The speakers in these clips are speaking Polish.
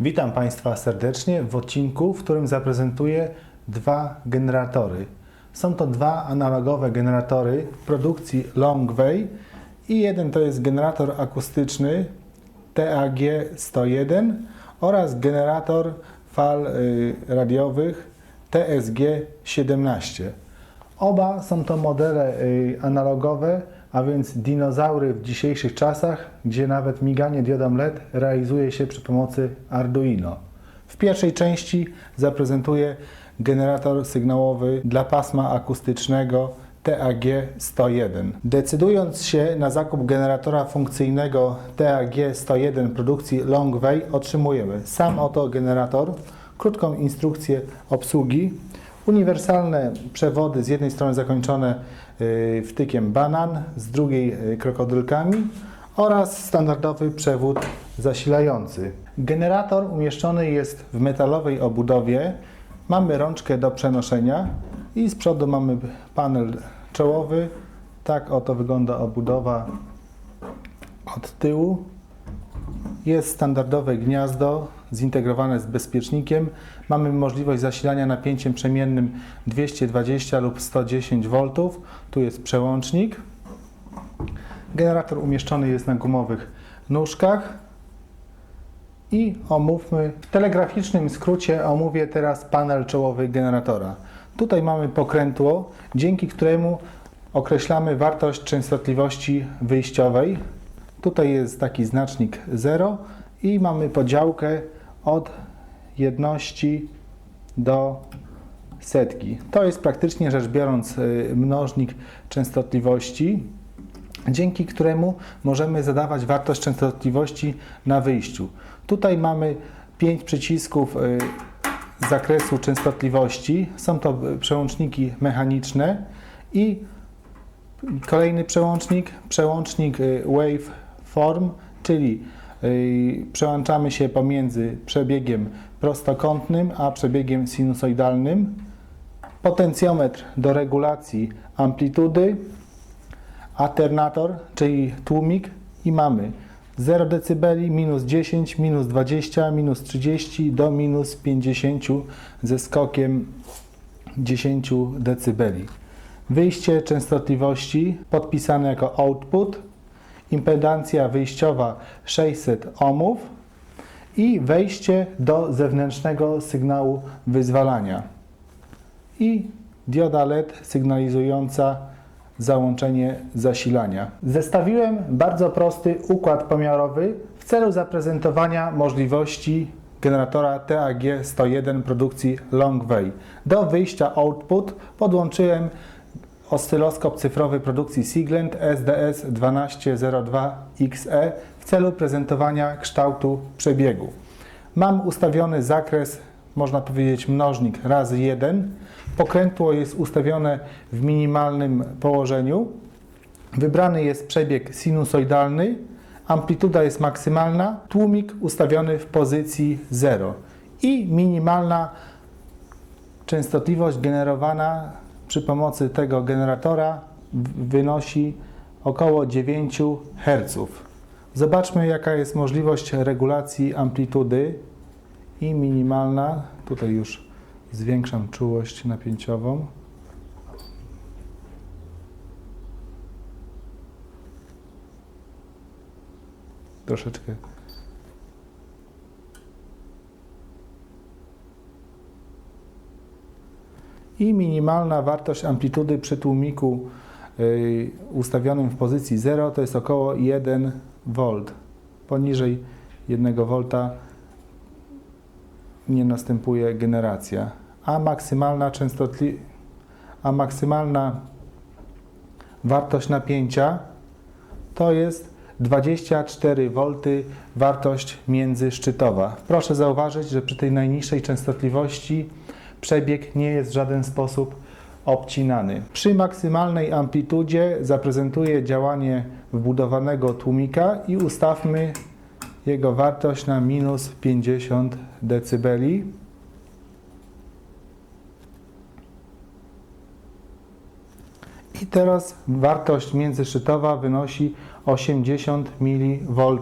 Witam Państwa serdecznie w odcinku, w którym zaprezentuję dwa generatory. Są to dwa analogowe generatory produkcji Longway i jeden to jest generator akustyczny TAG 101 oraz generator fal y, radiowych TSG 17. Oba są to modele y, analogowe, a więc dinozaury w dzisiejszych czasach, gdzie nawet miganie diodą LED realizuje się przy pomocy Arduino. W pierwszej części zaprezentuję generator sygnałowy dla pasma akustycznego TAG 101. Decydując się na zakup generatora funkcyjnego TAG 101 produkcji Longway otrzymujemy sam oto generator, krótką instrukcję obsługi, uniwersalne przewody z jednej strony zakończone y, wtykiem banan, z drugiej y, krokodylkami oraz standardowy przewód zasilający. Generator umieszczony jest w metalowej obudowie. Mamy rączkę do przenoszenia i z przodu mamy panel czołowy. Tak oto wygląda obudowa od tyłu. Jest standardowe gniazdo zintegrowane z bezpiecznikiem. Mamy możliwość zasilania napięciem przemiennym 220 lub 110 V. Tu jest przełącznik. Generator umieszczony jest na gumowych nóżkach. I omówmy, w telegraficznym skrócie omówię teraz panel czołowy generatora. Tutaj mamy pokrętło, dzięki któremu określamy wartość częstotliwości wyjściowej. Tutaj jest taki znacznik 0 i mamy podziałkę od jedności do setki. To jest praktycznie rzecz biorąc y, mnożnik częstotliwości, dzięki któremu możemy zadawać wartość częstotliwości na wyjściu. Tutaj mamy pięć przycisków y, z zakresu częstotliwości. Są to y, przełączniki mechaniczne i kolejny przełącznik, przełącznik waveform, czyli przełączamy się pomiędzy przebiegiem prostokątnym a przebiegiem sinusoidalnym. Potencjometr do regulacji amplitudy, alternator, czyli tłumik i mamy 0 dB, minus 10, minus 20, minus 30 do minus 50 ze skokiem 10 dB. Wyjście częstotliwości podpisane jako output, impedancja wyjściowa 600 ohmów i wejście do zewnętrznego sygnału wyzwalania i dioda LED sygnalizująca załączenie zasilania. Zestawiłem bardzo prosty układ pomiarowy w celu zaprezentowania możliwości generatora TAG 101 produkcji Longway. Do wyjścia output podłączyłem oscyloskop cyfrowy produkcji Siglent SDS 1202XE w celu prezentowania kształtu przebiegu. Mam ustawiony zakres, można powiedzieć mnożnik razy 1. Pokrętło jest ustawione w minimalnym położeniu. Wybrany jest przebieg sinusoidalny, amplituda jest maksymalna, tłumik ustawiony w pozycji 0 i minimalna częstotliwość generowana przy pomocy tego generatora wynosi około 9 Hz. Zobaczmy jaka jest możliwość regulacji amplitudy i minimalna. Tutaj już zwiększam czułość napięciową. Troszeczkę. I minimalna wartość amplitudy przy tłumiku y, ustawionym w pozycji 0 to jest około 1 V. Poniżej 1 V nie następuje generacja, a maksymalna częstotli a maksymalna wartość napięcia to jest 24 V wartość międzyszczytowa. Proszę zauważyć, że przy tej najniższej częstotliwości przebieg nie jest w żaden sposób obcinany. Przy maksymalnej amplitudzie zaprezentuję działanie wbudowanego tłumika i ustawmy jego wartość na minus 50 dB. I teraz wartość międzyszytowa wynosi 80 mV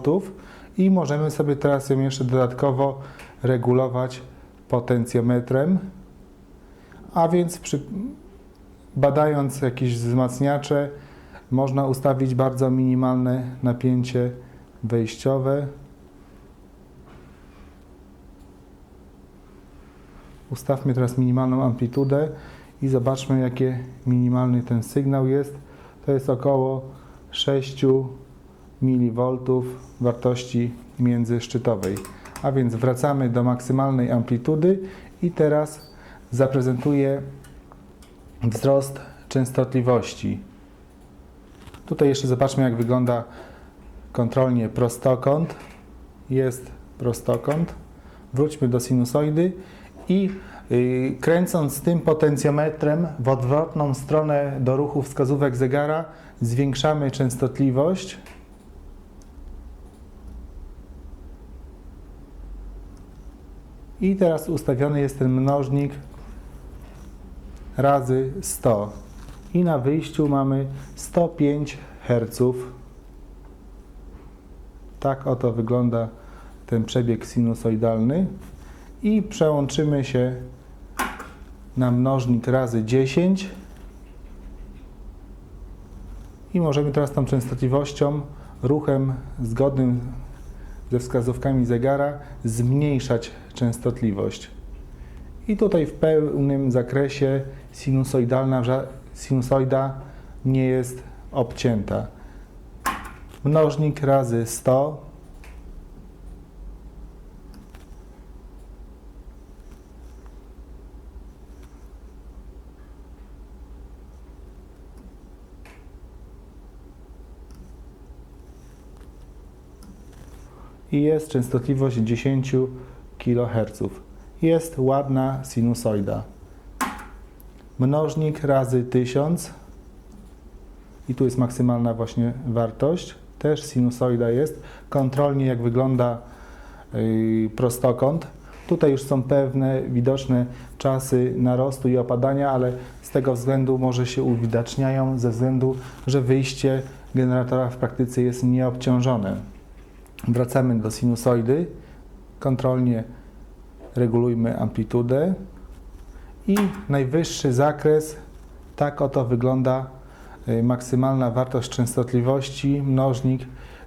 i możemy sobie teraz ją jeszcze dodatkowo regulować potencjometrem, a więc przy, badając jakieś wzmacniacze można ustawić bardzo minimalne napięcie wejściowe. Ustawmy teraz minimalną amplitudę i zobaczmy jaki minimalny ten sygnał jest. To jest około 6 mV wartości międzyszczytowej. A więc wracamy do maksymalnej amplitudy i teraz zaprezentuję wzrost częstotliwości. Tutaj jeszcze zobaczmy jak wygląda kontrolnie prostokąt. Jest prostokąt. Wróćmy do sinusoidy i yy, kręcąc tym potencjometrem w odwrotną stronę do ruchu wskazówek zegara zwiększamy częstotliwość. I teraz ustawiony jest ten mnożnik razy 100. I na wyjściu mamy 105 Hz. Tak oto wygląda ten przebieg sinusoidalny. I przełączymy się na mnożnik razy 10. I możemy teraz tą częstotliwością, ruchem zgodnym ze wskazówkami zegara zmniejszać częstotliwość. I tutaj w pełnym zakresie sinusoidalna sinusoida nie jest obcięta. Mnożnik razy 100 i jest częstotliwość 10 kHz. Jest ładna sinusoida. Mnożnik razy 1000 i tu jest maksymalna właśnie wartość. Też sinusoida jest. Kontrolnie jak wygląda yy, prostokąt. Tutaj już są pewne widoczne czasy narostu i opadania, ale z tego względu może się uwidaczniają ze względu, że wyjście generatora w praktyce jest nieobciążone. Wracamy do sinusoidy. Kontrolnie regulujmy amplitudę i najwyższy zakres, tak oto wygląda y, maksymalna wartość częstotliwości, mnożnik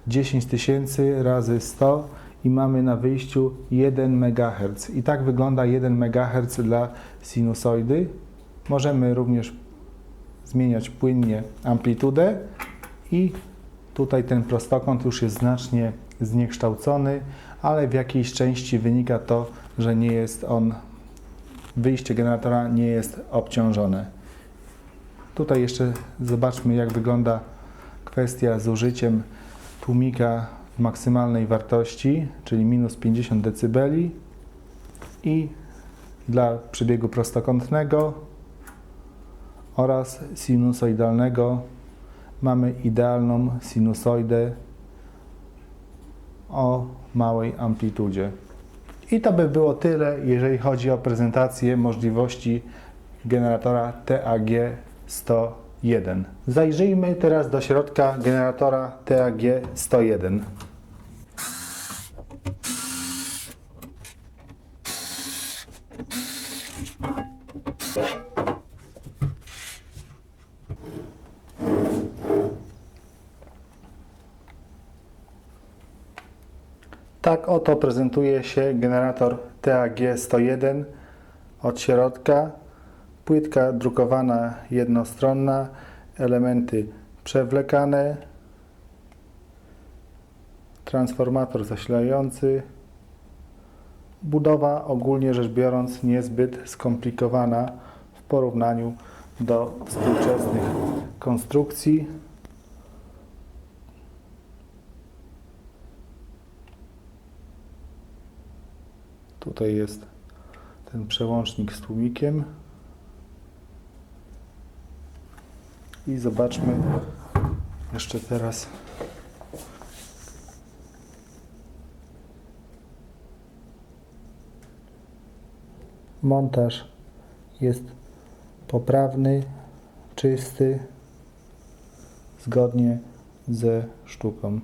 10 tysięcy razy 100 i mamy na wyjściu 1 MHz. I tak wygląda 1 MHz dla sinusoidy. Możemy również zmieniać płynnie amplitudę i tutaj ten prostokąt już jest znacznie zniekształcony, ale w jakiejś części wynika to, że nie jest on, wyjście generatora nie jest obciążone. Tutaj jeszcze zobaczmy, jak wygląda kwestia z użyciem tłumika w maksymalnej wartości, czyli minus 50 dB i dla przebiegu prostokątnego oraz sinusoidalnego mamy idealną sinusoidę o małej amplitudzie. I to by było tyle, jeżeli chodzi o prezentację możliwości generatora TAG-101. Zajrzyjmy teraz do środka generatora TAG-101. Tak oto prezentuje się generator TAG 101 od środka. Płytka drukowana jednostronna, elementy przewlekane, transformator zasilający. Budowa ogólnie rzecz biorąc niezbyt skomplikowana w porównaniu do współczesnych konstrukcji. Tutaj jest ten przełącznik z tłumikiem. I zobaczmy jeszcze teraz montaż jest poprawny, czysty, zgodnie ze sztuką.